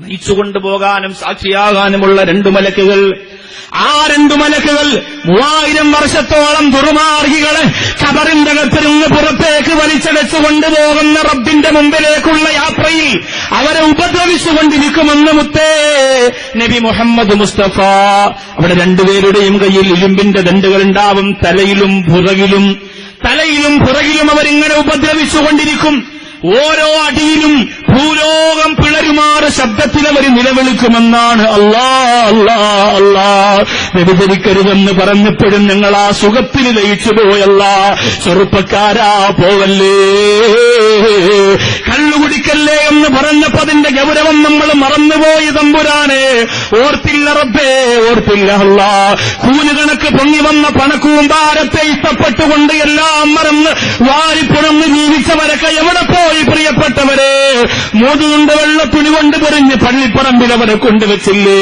നയിച്ചുകൊണ്ടു പോകാനും സാക്ഷിയാകാനുമുള്ള രണ്ടു മലക്കുകൾ. ആ രണ്ടു മലക്കുകൾ മൂവായിരം വർഷത്തോളം ദുർമാർഗികളെ കബറിന്റെ കത്തിരുന്ന് പുറത്തേക്ക് വലിച്ചടച്ചു കൊണ്ടുപോകുന്ന റബ്ബിന്റെ മുമ്പിലേക്കുള്ള യാത്രയിൽ അവരെ ഉപദ്രവിച്ചുകൊണ്ടിരിക്കുമെന്ന് മുത്തേ നബി മുഹമ്മദ് മുസ്തഫ. അവിടെ രണ്ടുപേരുടെയും കയ്യിൽ ഇരുമ്പിന്റെ ദണ്ടുകൾ ഉണ്ടാവും തലയിലും പുറകിലും. തലയിലും പുറകിലും അവരിങ്ങനെ ഉപദ്രവിച്ചുകൊണ്ടിരിക്കും. ഓരോ അടിയിലും ഭൂലോകം പിളരുമാറ് ശബ്ദത്തിൽ അവർ നിലവിളിക്കുമെന്നാണ് അല്ലാ അല്ലാ അല്ലാ വ്യഭിചരിക്കരുതെന്ന് പറഞ്ഞപ്പോഴും ഞങ്ങൾ ആ സുഖത്തിൽ ലയിച്ചു പോയല്ല. ചെറുപ്പക്കാരാ പോവല്ലേ. കള്ളുകുടിക്കല്ലേ എന്ന് പറഞ്ഞപ്പോ അതിന്റെ ഗൗരവം നമ്മൾ മറന്നുപോയി തമ്പുരാനെ. ഓർത്തില്ല റബ്ബേ ഓർത്തില്ല അല്ല കൂലുകണക്ക് പൊങ്ങി വന്ന പണക്കൂമ്പാരത്തെ ഇഷ്ടപ്പെട്ടുകൊണ്ട് എല്ലാം മറന്ന് വാരിപ്പുണന്ന് ജീവിച്ചവരൊക്കെ എവിടെ പോയി പ്രിയപ്പെട്ടവരെ? മോതുകൊണ്ട് വെള്ള തുണി കൊണ്ട് പൊറിഞ്ഞ് പള്ളിപ്പറമ്പിൽ അവരെ കൊണ്ടുവച്ചില്ലേ?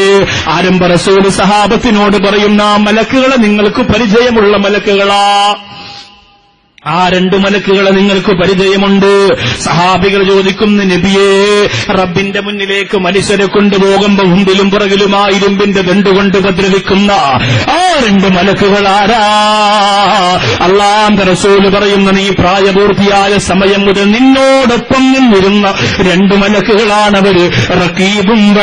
ആരംഭ റസൂൽ സഹാബത്തിനോട് പറയുന്ന ആ മലക്കുകളെ നിങ്ങൾക്ക് പരിചയമുള്ള മലക്കുകളാ. ആ രണ്ടു മലക്കുകളെ നിങ്ങൾക്ക് പരിചയമുണ്ട്. സഹാബികൾ ചോദിക്കുന്നു നബിയേ റബ്ബിന്റെ മുന്നിലേക്ക് മനുഷ്യരെ കൊണ്ടുപോകുമ്പോ മുമ്പിലും പുറകിലുമാ ഇരുമ്പിന്റെ ദണ്ടുകൊണ്ട് ഉപദ്രവിക്കുന്ന ആ രണ്ട് മലക്കുകൾ ആരാ? അള്ളാന്റെ റസൂൽ പറയുന്ന നീ പ്രായപൂർത്തിയായ സമയം മുതൽ നിന്നോടൊപ്പം നിന്നിരുന്ന രണ്ട് മലക്കുകളാണവര്. റക്കീബും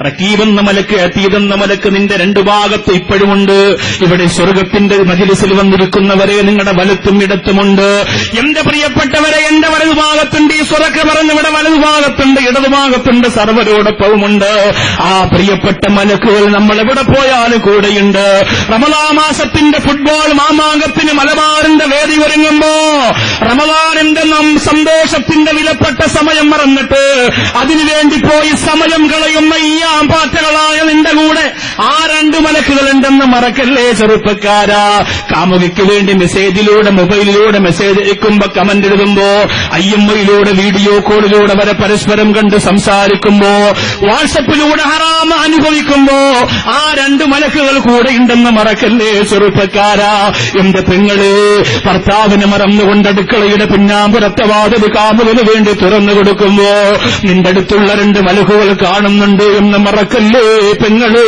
റക്കീബെന്ന മലക്ക് അതീതെന്ന മലക്ക് നിന്റെ രണ്ടു ഭാഗത്ത് ഇപ്പോഴുമുണ്ട് ഇവിടെ സ്വർഗത്തിന്റെ മജിലിസിൽ വന്നിരിക്കുന്നവരെ നിങ്ങളുടെ വലത്തും ഇടത്തുമുണ്ട്. എന്റെ പ്രിയപ്പെട്ടവരെ എന്റെ വലതുഭാഗത്തുണ്ട്. ഈ സ്വറക്ക പറഞ്ഞ് ഇവിടെ വലതുഭാഗത്തുണ്ട് ഇടതുഭാഗത്തുണ്ട് സർവരോടൊപ്പവുമുണ്ട്. ആ പ്രിയപ്പെട്ട മലക്കുകൾ നമ്മൾ എവിടെ പോയാലും കൂടെയുണ്ട്. റമദാ മാസത്തിന്റെ ഫുട്ബോൾ മാമാങ്കത്തിന് മലബാറിന്റെ വേദി ഒരുങ്ങുമ്പോ റമദാനിന്റെ നം സന്തോഷത്തിന്റെ വിലപ്പെട്ട സമയം മറന്നിട്ട് അതിനുവേണ്ടി പോയി സമയം കളയുന്ന ഈ ആമ്പാറ്റകളായ നിന്റെ കൂടെ. ആ രണ്ട് മലക്കുകളുണ്ടെന്ന് മറക്കല്ലേ ചെറുപ്പക്കാരാ. കാമുകയ്ക്ക് വേണ്ടി മെസ്സേജിലൂടെ മൊബൈലിലൂടെ മെസ്സേജ് അയക്കുമ്പോ കമന്റ് എഴുതുമ്പോ ഐഎംഒയിലൂടെ വീഡിയോ കോളിലൂടെ വരെ പരസ്പരം കണ്ട് സംസാരിക്കുമ്പോ വാട്സപ്പിലൂടെ ഹറാമ അനുഭവിക്കുമ്പോ ആ രണ്ട് മലക്കുകൾ കൂടെ ഉണ്ടെന്ന് മറക്കല്ലേ ചെറുപ്പക്കാരാ. എന്റെ പെങ്ങൾ ഭർത്താവിനെ മറന്നുകൊണ്ട് അടുക്കളയുടെ പിന്നാമ്പുറത്തെ വാതിൽ കാമുകന് വേണ്ടി തുറന്നു കൊടുക്കുമ്പോ നിന്റെ അടുത്തുള്ള രണ്ട് മലക്കുകൾ കാണുന്നുണ്ട് എന്ന് മറക്കല്ലേ പെങ്ങളേ?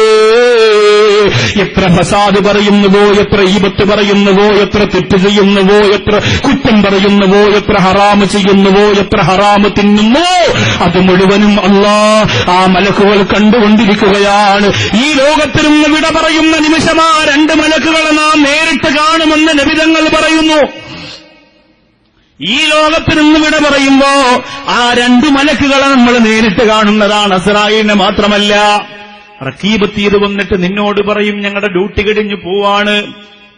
എത്ര ഫസാദ് പറയുന്നുവോ എത്ര ഈപത്ത് പറയുന്നുവോ എത്ര തെറ്റ് ചെയ്യുന്നുവോ എത്ര കുറ്റം പറയുന്നുവോ എത്ര ഹറാമ് ചെയ്യുന്നുവോ എത്ര ഹറാമ് തിന്നുന്നുവോ അത് മുഴുവനും അല്ലാ ആ മലക്കുകൾ കണ്ടുകൊണ്ടിരിക്കുകയാണ്. ഈ ലോകത്തിരുന്ന് വിട പറയുന്ന നിമിഷം ആ രണ്ട് മലക്കുകളെ നാം നേരിട്ട് കാണുമെന്ന് നബിതങ്ങൾ പറയുന്നു. ഈ ലോകത്ത് നിന്ന് വിട പറയുമ്പോ ആ രണ്ടു മലക്കുകളെ നമ്മൾ നേരിട്ട് കാണുന്നതാണ് അസറായിലിനെ മാത്രമല്ല. റക്കീബ് തീത് വന്നിട്ട് നിന്നോട് പറയും ഞങ്ങളുടെ ഡ്യൂട്ടി കഴിഞ്ഞു പോവാണ്.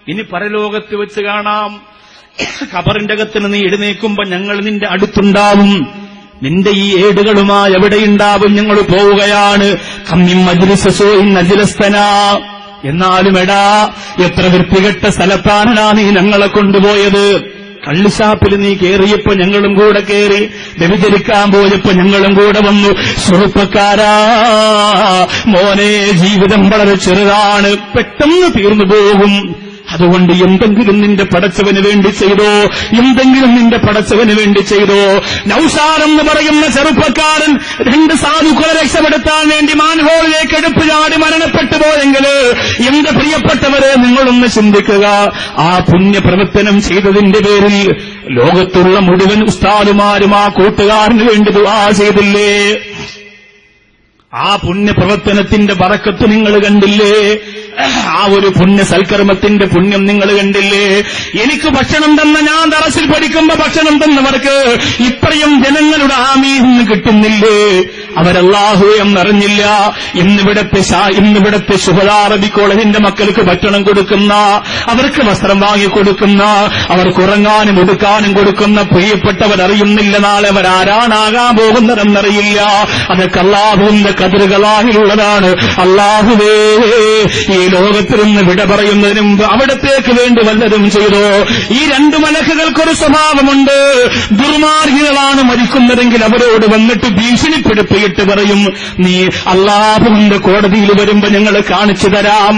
ഇനി പരലോകത്ത് വെച്ച് കാണാം. ഖബറിന്റെ അകത്തിന് നീ എഴുന്നേക്കുമ്പോ ഞങ്ങൾ നിന്റെ അടുത്തുണ്ടാവും. നിന്റെ ഈ ഏടുകളുമായി എവിടെയുണ്ടാവും ഞങ്ങൾ പോവുകയാണ്. കമ്മിം എന്നാലും എടാ എത്ര വൃത്തികെട്ട സ്ഥലത്താണാ നീ ഞങ്ങളെ കൊണ്ടുപോയത്. കള്ളിഷാപ്പിൽ നീ കേറിയപ്പോ ഞങ്ങളും കൂടെ കേറി. വ്യഭിചരിക്കാൻ പോയപ്പോ ഞങ്ങളും കൂടെ വന്നു. ചെറുപ്പക്കാരാ മോനെ ജീവിതം വളരെ ചെറുതാണ്. പെട്ടെന്ന് തീർന്നു പോകും. അതുകൊണ്ട് എന്തെങ്കിലും നിന്റെ പടച്ചവന് വേണ്ടി ചെയ്തോ? എന്തെങ്കിലും നിന്റെ പടച്ചവന് വേണ്ടി ചെയ്തോ? നൌസാർ എന്ന് പറയുന്ന ചെറുപ്പക്കാരൻ രണ്ട് സാധുക്കളെ രക്ഷപ്പെടുത്താൻ വേണ്ടി മാൻഹോളിലേക്ക് എടുപ്പ് ചാടി മരണപ്പെട്ടു പോയെങ്കിൽ എന്റെ പ്രിയപ്പെട്ടവരെ നിങ്ങളൊന്ന് ചിന്തിക്കുക. ആ പുണ്യപ്രവർത്തനം ചെയ്തതിന്റെ പേരിൽ ലോകത്തുള്ള മുഴുവൻ ഉസ്താദുമാരും ആ കൂട്ടുകാരന് വേണ്ടി ദുവാ ചെയ്തില്ലേ? ആ പുണ്യപ്രവർത്തനത്തിന്റെ വറക്കത്ത് നിങ്ങൾ കണ്ടില്ലേ? ആ ഒരു പുണ്യ സൽക്കർമ്മത്തിന്റെ പുണ്യം നിങ്ങൾ കണ്ടില്ലേ? എനിക്ക് ഭക്ഷണം തന്ന ഞാൻ തറസിൽ പഠിക്കുമ്പോ ഭക്ഷണം തന്നവർക്ക് ഇത്രയും ജനങ്ങളുടെ ആമീന്ന് കിട്ടുന്നില്ലേ? അവരല്ലാഹു അറിഞ്ഞില്ല ഇന്നിവിടത്തെ ഇന്നിവിടത്തെ ഇന്നിവിടത്തെ അറബി കോളേജിന്റെ മക്കൾക്ക് ഭക്ഷണം കൊടുക്കുന്ന അവർക്ക് വസ്ത്രം വാങ്ങിക്കൊടുക്കുന്ന അവർക്ക് ഉറങ്ങാനും എടുക്കാനും കൊടുക്കുന്ന പ്രിയപ്പെട്ടവരറിയുന്നില്ല നാളെ അവരാരാണാകാൻ പോകുന്നതെന്നറിയില്ല. അതൊക്കെ അള്ളാഹുവിന്റെ കതിരുകളാഹിലുള്ളതാണ് അള്ളാഹുവേ ഈ ലോകത്തിൽ നിന്ന് വിട പറയുന്നതിന് അവിടത്തേക്ക് വേണ്ടി വല്ലതും ചെയ്തോ. ഈ രണ്ടു മലക്കുകൾക്കൊരു സ്വഭാവമുണ്ട്. ദുർമാർഗികളാണ് മരിക്കുന്നതെങ്കിൽ അവരോട് വന്നിട്ട് ഭീഷണിപ്പെടുത്തിയിട്ട് പറയും നീ അള്ളാഹുവിന്റെ കോടതിയിൽ വരുമ്പോ ഞങ്ങൾ കാണിച്ചു തരാം.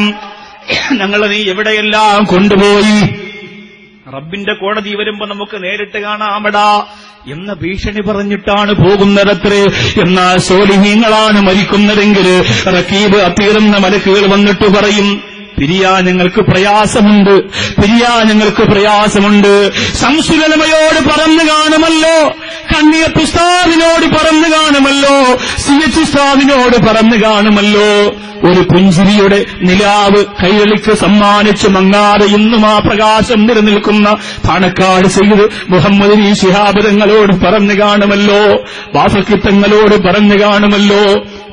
ഞങ്ങൾ നീ എവിടെയെല്ലാം കൊണ്ടുപോയി? റബ്ബിന്റെ കോടതി വരുമ്പോ നമുക്ക് നേരിട്ട് കാണാമടാ എന്ന ഭീഷണി പറഞ്ഞിട്ടാണ് പോകുന്നതത്രേ. എന്നാൽ സോലിഹീങ്ങളാണ് മരിക്കുന്നതെങ്കിൽ റക്കീബ് അത്തീറുന്ന മലക്കുകൾ വന്നിട്ട് പറയും പിരിയാ ഞങ്ങൾക്ക് പ്രയാസമുണ്ട് പിരിയാ ഞങ്ങൾക്ക് പ്രയാസമുണ്ട്. സംസുലമയോട് പറന്നു കാണുമല്ലോ കണ്ണിയ പുസ്താവിനോട് പറന്നു കാണുമല്ലോ സി എച്ച് ഉസ്താദിനോട് പറന്നു കാണുമല്ലോ. ഒരു പുഞ്ചിരിയുടെ നിലാവ് കൈരളിക്ക് സമ്മാനിച്ച് മങ്ങാതെ ഇന്നും ആ പ്രകാശം നിലനിൽക്കുന്ന പാണക്കാട് ചെയ്ത് മുഹമ്മദ് ഈ ശിഹാബിതങ്ങളോട് പറഞ്ഞു കാണുമല്ലോ വാസക്കിത്തങ്ങളോട് പറഞ്ഞു കാണുമല്ലോ.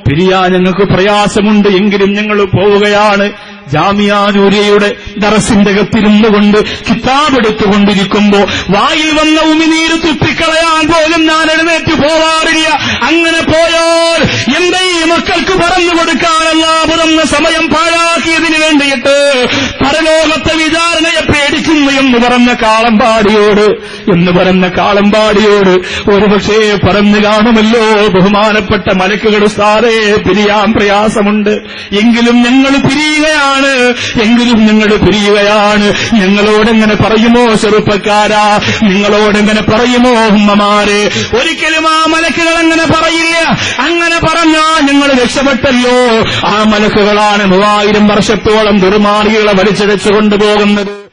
പിരിയാ ഞങ്ങൾക്ക് പ്രയാസമുണ്ട് എങ്കിലും ഞങ്ങൾ പോവുകയാണ്. ജാമിയാനൂരിയയുടെ ദറസിന്റെ കത്തിരുന്നു കൊണ്ട് കിതാബെടുത്തുകൊണ്ടിരിക്കുമ്പോ വായിൽ വന്ന ഉമിനീര് തുപ്പിക്കളയാൻ പോലും ഞാൻ എഴുന്നേറ്റ് പോവാറില്ല അങ്ങനെ പോയാൽ എന്റെ ഈ മക്കൾക്ക് പറഞ്ഞു കൊടുക്കാനല്ല പുറന്ന സമയം പാഴാക്കിയതിന് വേണ്ടിയിട്ട് പരലോകത്തെ എന്ന് പറഞ്ഞ കാളമ്പാടിയോട് എന്ന് പറഞ്ഞ കാളമ്പാടിയോട് ഒരുപക്ഷേ പറഞ്ഞു കാണുമല്ലോ. ബഹുമാനപ്പെട്ട മലക്കുകൾ സാറേ പിരിയാൻ പ്രയാസമുണ്ട്. എങ്കിലും ഞങ്ങൾ പിരിയുകയാണ്. എങ്കിലും ഞങ്ങൾ പിരിയുകയാണ്. ഞങ്ങളോടെങ്ങനെ പറയുമോ ചെറുപ്പക്കാരാ? നിങ്ങളോടെങ്ങനെ പറയുമോ ഉമ്മമാരെ? ഒരിക്കലും ആ മലക്കുകൾ അങ്ങനെ പറയില്ല. അങ്ങനെ പറഞ്ഞാ ഞങ്ങൾ രക്ഷപ്പെട്ടല്ലോ. ആ മലക്കുകളാണ് മൂവായിരം വർഷത്തോളം ദുർമാർഗികളെ വലിച്ചടച്ചു കൊണ്ടുപോകുന്നത്